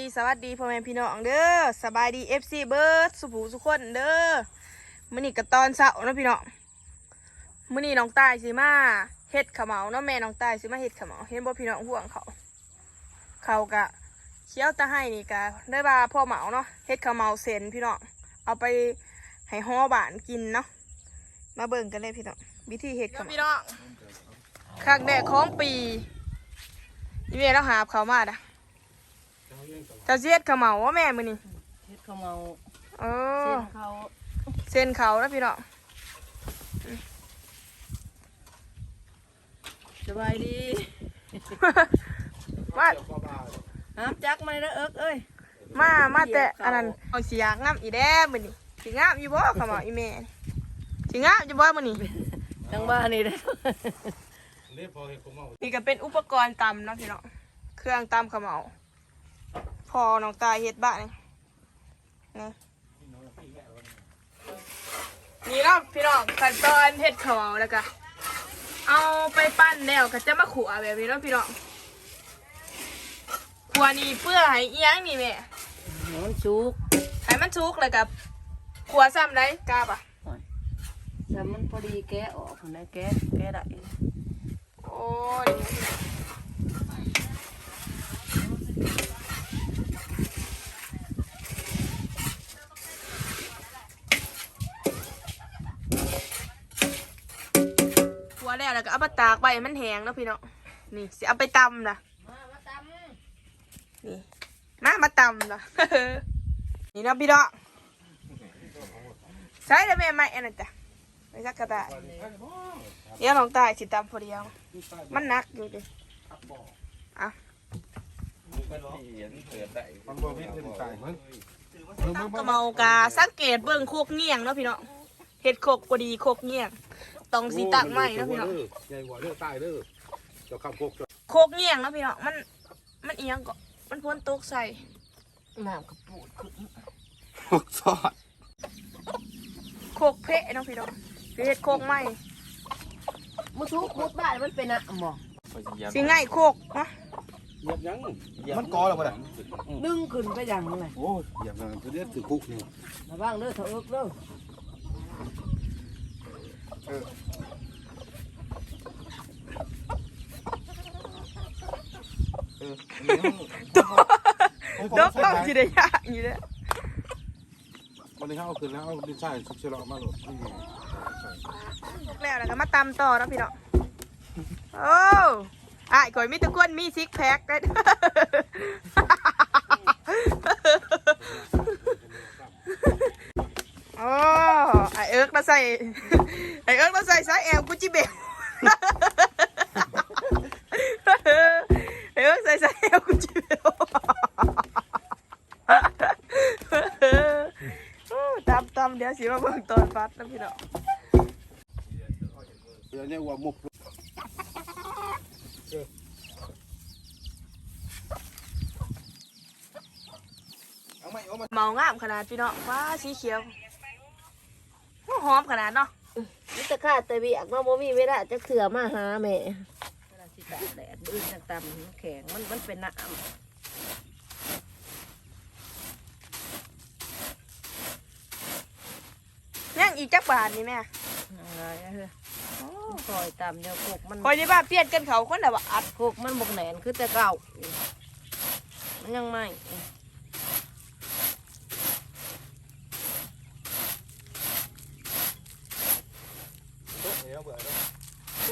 ดีสวัสดีพ่อแม่พี่น้องเด้อสบายดีเอฟซีเบิร์ดสุภูสุกคนเด้อมื้อนี้ก็ตอนเช้าเนาะพี่น้องมื้อนี้น้องตายสิมาเฮ็ดขาวเหมาเนาะแม่น้องตายสิมาเฮ็ดขาวเหมาเห็นบ่พี่น้องห่วงเขา เขากะเคี้ยวตะให้นี่กะได้ว่าพ่อเหมาเนาะเฮ็ดขาวเหมาเซนพี่น้องเอาไปให้ห่อบานกินเนาะมาเบิ่งกันเลยพี่น้องวิธีเฮ็ดขาวเหมาพี่น้องคักแดกของปีนี่แม่เราหาบเขามาด่ะ เจ้าเสียดเขาเหมาว่าแม่มือนี่เฮ็ดข้าวเมาเอเส้อนเขาเส้นเขาแล้วพี่น้องสบายดีมาห้ามจักมาแล้วเอิกเอ้ยมามาแต่อันนั้นเอาสียากงามอีแด้มือนี่สีงามอยู่บ่เขาเหมาอีแม่สีงามอยู่บ่มือนี่ทั้งบ้านนี่เด้อนี่ก็เป็นอุปกรณ์ตำเนาะพี่น้องเครื่องตำเขาเหมา พอน้องตายเฮ็ดบ้านนี่นี่นี่เนาะพี่น้องขั้นตอนเฮ็ดเขาเหมาแล้วก็เอาไปปั้นแล้วก็จะมาขัวแบบนี้เนาะพี่น้องขัวนี่เพื่อให้เอียงนี่แม่มันชุกให้มันชุกเลยกับขัวซ้ำได้กล้าปะแต่มันพอดีแกะออกนะแกะแกะได้โอ้ยขัว แล้วแล้วก็เอาไปตากใบมันแห้งแล้วพี่เนาะนี่สิเอาไปตำนะนี่มามาตำนะนี่เนาะพี่เนาะใช้แล้วแม่ไม่อันนั้นจ้ะไม่สักกระดาษเดี๋ยวลองตายสิตำพอเดียว มันหนักอยู่ดิอะมันบ่วิทย์เป็นสายมึงกระเมากาสังเกตเบิ่งโคกเงียงเนาะพี่เนาะเห็ดโคกพอดีโคกเงียง ต้องสีตักไม้เนาะพี่เนาะใหญ่กว่าเด้อใต้เด้อเจ้าข้ามโคกโคกเงียงเนาะพี่เนาะมัน มันเอียงก็มันพ้นตกใส่น้ำกระปูดขึ้นโคกซอดโคกเพะเนาะพี่เนาะคือเห็ดโคกไม้มุทุกมุดบ้านมันเป็นอะหมอสิง่ายโคกเนาะเหยียบยังมันกอแล้วบ่ล่ะดึงขึ้นไปอย่างนั้นเลยโอ้ยเหยียบยังตัวเดียวถือคุกนี่ระวังเด้อเถอะเอิกเด้อเออ ดอกต้องสิได้ยากอยู่เด้อวันนี้เขาเอาขึ้นแล้วเอาดินทรายชุบเชลอมาโหลดนี่ตกแล้วแล้วก็มาตำต่อเนาะพี่เนาะโอ้อะก่อยมีตะกวนมีซิกแพ็คได้โอ้ไอเอิร์กมาใส่ ใส่สายแอลกุจิเบลเอิร์กใส่สายแอลกุจิเบลตามตามเดี๋ยวสิมาเบิ่งตอนฟัดนะพี่น้องเดี๋ยวนี้ว่ามุกเมางามขนาดพี่น้องว้าสีเขียวหอมขนาดเนาะ นี่ตะขาดแต่เบียกเนาะบ่มีเวลาจะเถื่อมาหาแม่เวลาสิตากแดดอื่นต่างๆแข็งมันมันเป็นน้ำย่างอีกจักบาทนี่แม่อะไรเฮ้ยคอยตามเดี๋ยวโคกมันคอยได้บ้าเปลี่ยนกันเขาคนละบาทโคกมันบกแหนนคือแต่เก่ามันยังไม่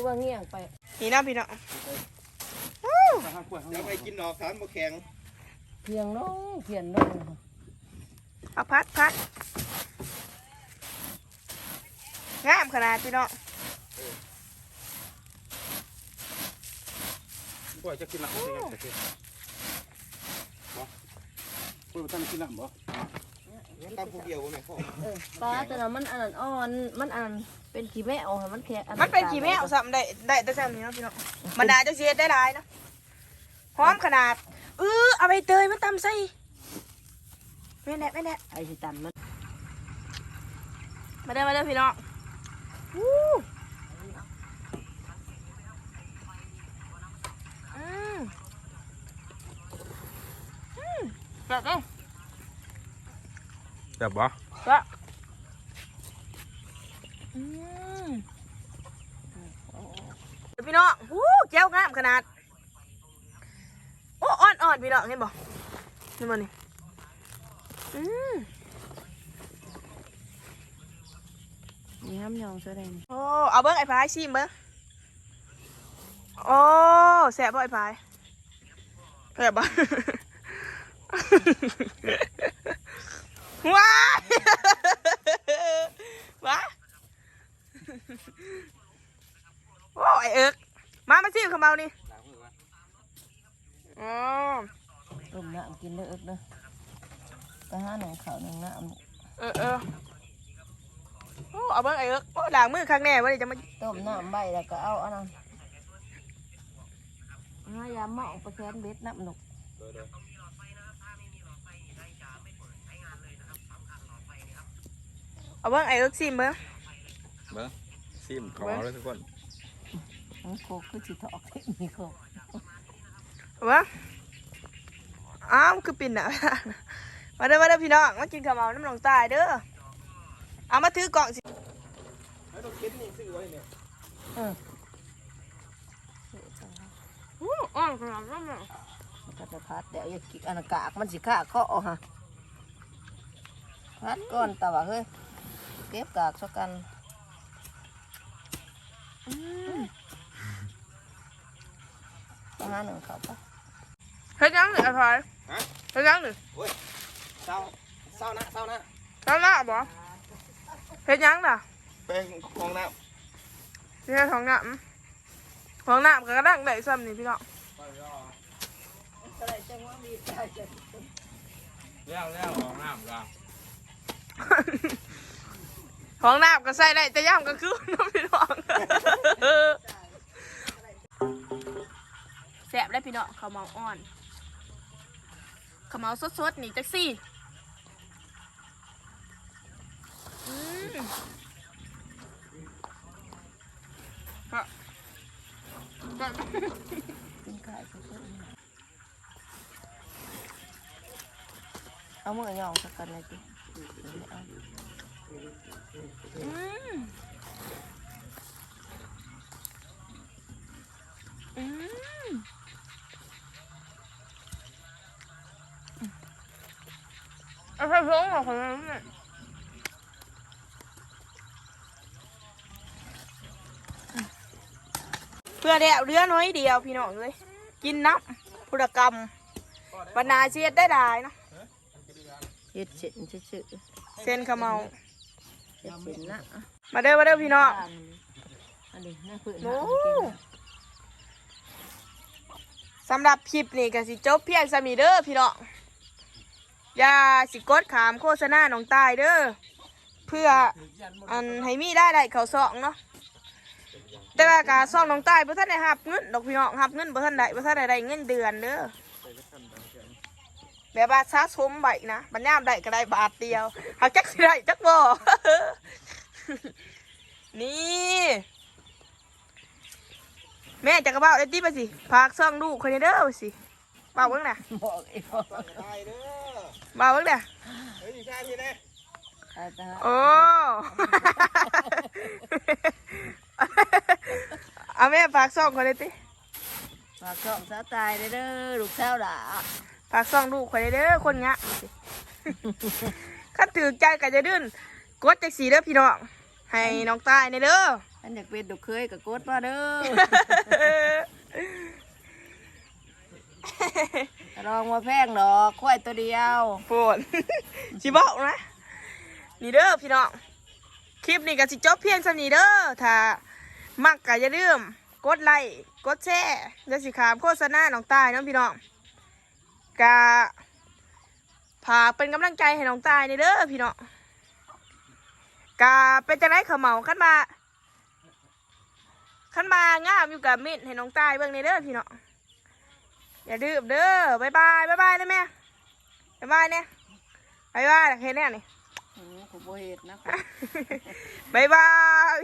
กูว่าเงี้ยงไปนี่นะพี่น้องแล้วไปกินนอกทานบ่แข็งเพียงน้องเพียงน้องเอาพัดพัดงามขนาดพี่น้องกว่าจะกินน้ำสิครับบ่เพิ่นท่านกินน้ำบ่ ตามผู้เดียวบ่แม่พ่อเออปลาแต่ละมันอันนั้นอ่อนมันอันนั้นเป็นขี้แม่เอาให้มันแข็งมันเป็นขี้แมวซ้ำได้ได้แต่ซ้ำนี่เนาะพี่น้องมันน่าจะเสียได้หลายเนาะหอมขนาดเออเอาไปเตยมาตำใส่ไม่แน่ไม่แน่ไอ้สิตันมันมาเด้อมาเด้อพี่น้องอู้อืมอืมกลับเด้อ แบบบ่กลับอืมเดี๋ยวพี่น้องวู้แก้วงามขนาด โอ้อ่อนอ่อนๆพี่น้องเห็นบ่เห็นบ่นี่อืมนี่ห้ามยองแสดงโอ้ เอาเบิ้งไอ้พายชิมเบิ้งโอ้แสบบ่ไอ้พายแสบบ่ ว้ายว้าโอ้ไอเอิกมามาซิมขมเมานี่อ๋อต้มน้ำกินเด้อเอิกเด้อไปหาหนึ่งข้าวหนึ่งน้ำเออเออโอ้เอาเบิ้งไอเอิกโอ้ล้างมือครั้งแน่ว่าจะมาต้มน้ำใบแล้วก็เอาอันนั้นหายาหมองไปแคนเบ็ดน้ำหนุก เอาเบิ้งไอเอิกซิมเบิ้งเบิ้งซิมขอเลยทุกคนมันโคกคือสิถอกมีโคกเอาเบิ้งอ้าวคือปิ่นอะ มาเด้อมาเด้อพี่น้องมากินข้าวเมาน้ำหนองตายเด้อเอามาถือกล่องสิเอออู้อ่อนขนาดนั้นเลยมันก็จะพัดเดี๋ยวอย่ากินอันนนกากมันสิฆ่าข้อฮะพัดก้อนตาว่าเฮ้ย เก็บกากสักกันไปหาหนึ่งเขาปะเฮ็ดยังหนึ่งไอ้พายฮะ เฮ็ดยังหนึ่งเศร้าเศร้านะเศร้านะตอนละบ่เฮ็ดยังน่ะแป้งของน้เฮ็ดของน้ำของน้ำก็กระดังได้ซ้ำนี่พี่น้องแล้วแล้ว ของน้ำก็ของน้ำก็ใส่ได้แต่ย่ำก็คือน้องพี่น้องแซ่บได้พี่น้องข้าวเมาอ่อนข้าวเมาสดๆนี่จักซี่ก็กินไก่เพิ่มเอามือยองสักกันเลยจิ อาอืมอืมเอาไปพ้องเหรอคนนั้นเนี่ยเพื่อเดียวเรือน้อยเดียวพี่น้องเลยกินน้ำพุทธกรรมบรรณาเชียดได้ได้เนาะเฮ็ดเสร็จชื่อเส้นขาวเมาๆเฮ็ด เสร็จนะอะมาเด้อมาเด้อพี่น้องอันนี้น่าเพื่อนโอ้หากินนะสำหรับคลิปนี้ก็สิจบเพียงสมีเด้อพี่น้องอย่าสิกดขามโฆษณาน้องตายเด้อเพื่ออันให้มีได้ได้เขาซองเนาะแต่ว่าการซองน้องตายบ่ทันได้หับเงินดอกพี่น้องหับเงินบ่ทันได้บ่ทันได้ได้เงินเดือนเด้อ แบบว่าสะสมไว้นะบัญญามได้ก็ได้บาทเดียวหากจักสิได้จักบ่นี่แม่จะกระเป๋าเอ็ดดี้ไปสิพากซ่องลูกคนนี้เด้อสิเป่าเบิ้งน่ะบอกไอ้พ่อได้เด้อเป่าเบิ้งน่ะเฮ้ยอยู่ข้างที่ไหนตายตาโอ้เอาแม่พากซ่องคนนี้ติฝากช่องสาวตายเด้อเด้อลูกสาวหล่ะ พากซ่องลูกคนนี้เด้อคนเงี้ยสิข้าถือใจกันจะดื้นกดจักสีเด้อพี่น้องให้น้องตายในเด้ออันอยากเป็นลูกเคยกับกดมาเด้อลองมาแพงดอกควายตัวเดียวโปนสิบอกนะนี่เด้อพี่น้องคลิปนี้ก็สิจบเพียงสำนี้เด้อถ้ามักก็อย่าลืมกดไลค์กดแชร์อย่าสิขามโฆษณาน้องตายเน้องพี่น้อง กะฝากเป็นกำลังใจให้น้องตายนี่เด้อพี่น้องกะเป็นจังไรเขาเหมาขั้นมาขั้นมางามอยู่กับมิดให้น้องตายเบิ่งนี่เด้อพี่น้องอย่าลืมเด้อบายบายบายบายนะแม่บายบายเนี่ยบายบายเห็นแน่นี่โอ้โหขบเห็ดนะบายบาย